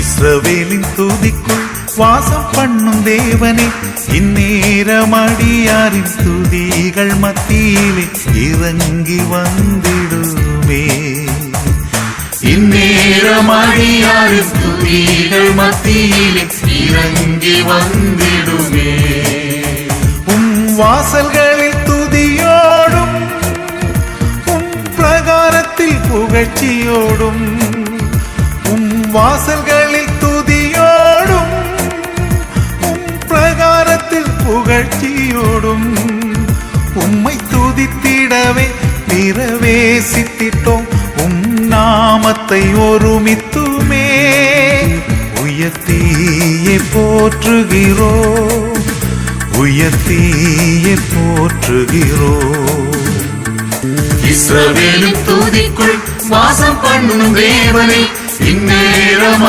ഇസ്രവേലിൻ തുതിക്കുൾ വാസം പണ്ണും ദേവനെ. ഇന്നേരമടിയാറിൻ സ്തുതികൾ മത്തിയിലെ ഇറങ്ങി വന്നിടുമേ. ഇന്നേരമടിയാറിൻ സ്തുതികൾ മത്തിയിലെ ഇറങ്ങി വന്നിടുമേ. വാസൽകളിൽ തുതിയോടും ഉം പ്രകാരത്തിൽ പുകഴ്ചയോടും ഉം വാസൽ புகழ்ச்சியோடும் உம்மை துதித்திடவே பிரவேசித்திட்டோம் உம் நாமத்தை ஒருமித்துமே. உயர்த்தியே போற்றுகிறோ. உயர்த்தியே போற்றுகிறோ. இஸ்ரவேலும் துதிக்குள் வாசம் பண்ணும் தேவனை இந்நேரமா